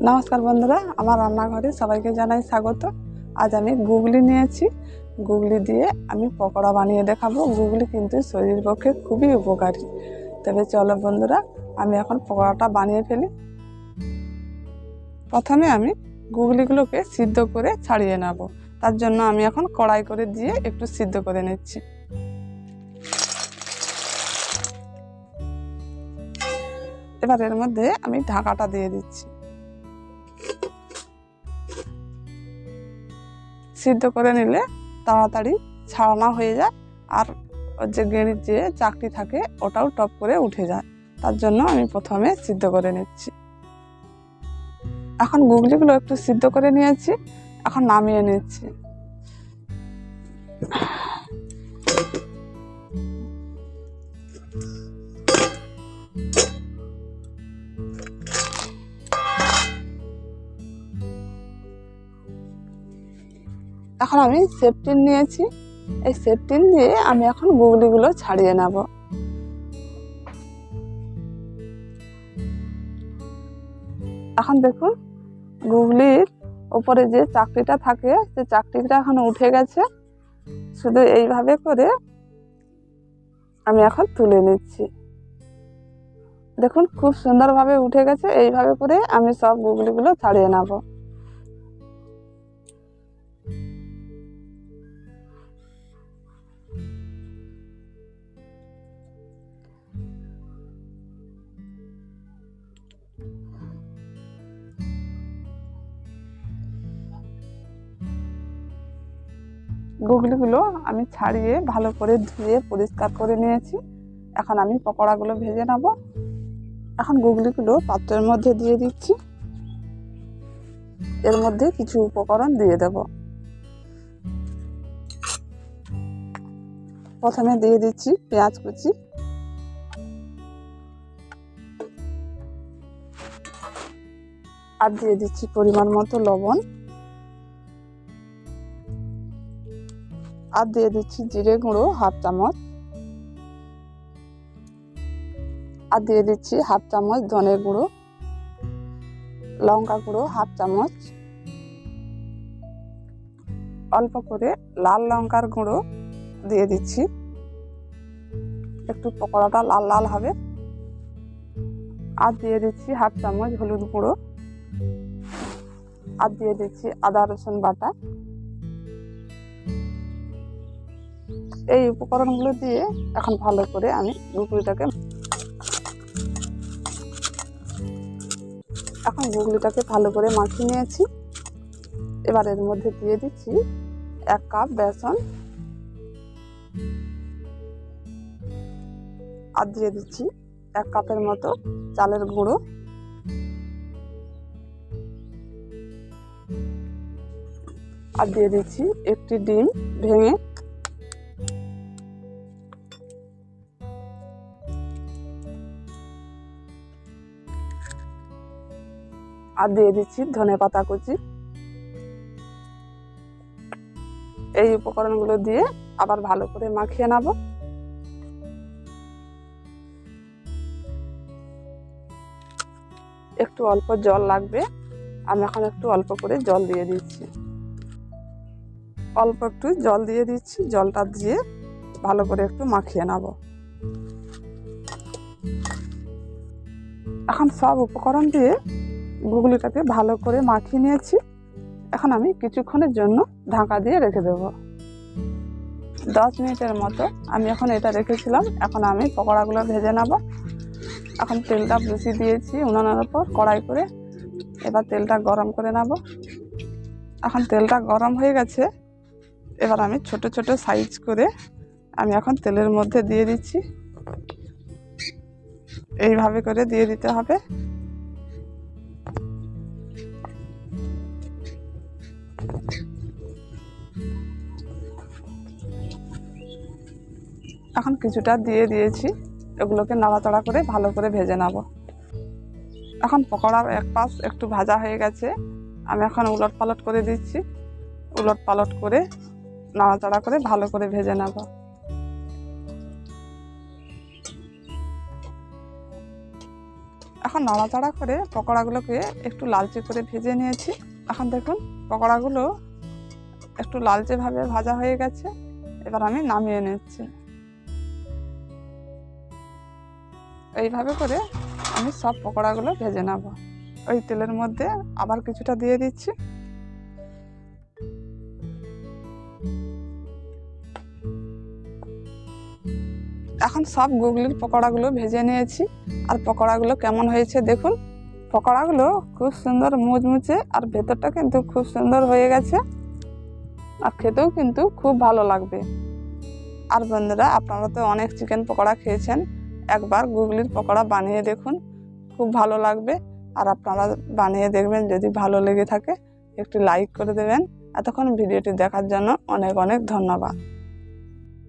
নমস্কার বন্ধুরা, আমার রান্নাঘরে সবাইকে জানাই স্বাগত। আজ আমি গুগলি নিয়েছি। গুগলি দিয়ে আমি পকোড়া বানিয়ে দেখাবো। গুগলি কিন্তু শরীরের পক্ষে খুবই উপকারী। তবে চলো বন্ধুরা, আমি এখন পকোড়াটা বানিয়ে ফেলি। প্রথমে আমি গুগলিগুলোকে সিদ্ধ করে ছাড়িয়ে নেব। তার জন্য আমি এখন কড়াই করে দিয়ে একটু সিদ্ধ করে নিচ্ছি। এবার এর মধ্যে আমি ঢাকাটা দিয়ে দিচ্ছি। সিদ্ধ করে নিলে তাড়াতাড়ি ছাড়ানো হয়ে যায় আর যে গেঁড়ির যে চাকরি থাকে ওটাও টপ করে উঠে যায়। তার জন্য আমি প্রথমে সিদ্ধ করে নিচ্ছি। এখন গুগলিগুলো একটু সিদ্ধ করে নিয়েছি, এখন নামিয়ে নিচ্ছি। এখন আমি সেফটিন নিয়েছি। এই সেফটিন দিয়ে আমি এখন গুগলিগুলো ছাড়িয়ে নেব। এখন দেখুন, গুগলির ওপরে যে চাকরিটা থাকে সে চাকরিটা এখন উঠে গেছে। শুধু এইভাবে করে আমি এখন তুলে নিচ্ছি। দেখুন, খুব সুন্দরভাবে উঠে গেছে। এইভাবে করে আমি সব গুগলিগুলো ছাড়িয়ে নেব। গুগলিগুলো আমি ছাড়িয়ে ভালো করে ধুয়ে পরিষ্কার করে নিয়েছি। এখন আমি পকোড়াগুলো ভেজে নেব। এখন গুগলিগুলো পাত্রের মধ্যে দিয়ে দিচ্ছি। এর মধ্যে কিছু উপকরণ দিয়ে দেব। প্রথমে দিয়ে দিচ্ছি পেঁয়াজ কুচি। আর দিয়ে দিচ্ছি পরিমাণ মতো লবণ। আর দিয়ে দিচ্ছি জিরে গুঁড়ো হাফ চামচ। আর দিয়ে দিচ্ছি হাফ চামচ ধনে গুঁড়ো, লঙ্কা গুঁড়ো হাফ চামচ। অল্প করে লাল লঙ্কার গুঁড়ো দিয়ে দিচ্ছি। একটু পকোড়াটা লাল লাল হবে। আর দিয়ে দিচ্ছি হাফ চামচ হলুদ গুঁড়ো। আর দিয়ে দিচ্ছি আদা রসুন বাটা। এই উপকরণগুলো দিয়ে এখন ভালো করে আমি গুগলিটাকে এখন গুগলিটাকে ভালো করে মাখিয়ে নিয়েছি। এবার এর মধ্যে দিয়ে দিচ্ছি এক কাপ বেসন। আর দিয়ে দিচ্ছি এক কাপের মতো চালের গুঁড়ো। আর দিয়ে দিচ্ছি একটি ডিম ভেঙে আর দিয়ে দিচ্ছি ধনে পাতা কুচি। এই উপকরণগুলো দিয়ে আবার ভালো করে মাখিয়ে নেব। একটু অল্প জল লাগবে। আমি এখন একটু অল্প করে জল দিয়ে দিচ্ছি। অল্প একটু জল দিয়ে দিচ্ছি, জলটা দিয়ে ভালো করে একটু মাখিয়ে নেব। এখন সব উপকরণ দিয়ে গুগলিটাকে ভালো করে মাখিয়ে নিয়েছি। এখন আমি কিছুক্ষণের জন্য ঢাকা দিয়ে রেখে দেব। দশ মিনিটের মতো আমি এখন এটা রেখেছিলাম। এখন আমি পকোড়াগুলো ভেজে নেব। এখন তেলটা বসিয়ে দিয়েছি উনানের ওপর কড়াই করে। এবার তেলটা গরম করে নেব। এখন তেলটা গরম হয়ে গেছে। এবার আমি ছোট ছোট সাইজ করে আমি এখন তেলের মধ্যে দিয়ে দিচ্ছি। এইভাবে করে দিয়ে দিতে হবে। এখন কিছুটা দিয়ে দিয়েছি। এগুলোকে নাড়াচাড়া করে ভালো করে ভেজে নেব। এখন পকোড়ার এক পাশ একটু ভাজা হয়ে গেছে। আমি এখন উলট পালট করে দিচ্ছি। উলট পালট করে নাড়াচাড়া করে ভালো করে ভেজে নেব। এখন নাড়াচাড়া করে পকোড়াগুলোকে একটু লালচে করে ভেজে নিয়েছি। এখন দেখুন, পকোড়াগুলো একটু লালচেভাবে ভাজা হয়ে গেছে। এবার আমি নামিয়ে নিচ্ছি। এইভাবে করে আমি সব পকোড়াগুলো ভেজে নেব। ওই তেলের মধ্যে আবার কিছুটা দিয়ে দিচ্ছি। এখন সব গুগলির পকোড়াগুলো ভেজে নিয়েছি। আর পকোড়াগুলো কেমন হয়েছে দেখুন। পকোড়াগুলো খুব সুন্দর মুচমুচে আর ভেতরটা কিন্তু খুব সুন্দর হয়ে গেছে। আর খেতেও কিন্তু খুব ভালো লাগবে। আর বন্ধুরা, আপনারা তো অনেক চিকেন পকোড়া খেয়েছেন। একবার গুগলির পকোড়া বানিয়ে দেখুন, খুব ভালো লাগবে। আর আপনারা বানিয়ে দেখবেন, যদি ভালো লেগে থাকে, একটি লাইক করে দেবেন। এতক্ষণ ভিডিওটি দেখার জন্য অনেক অনেক ধন্যবাদ।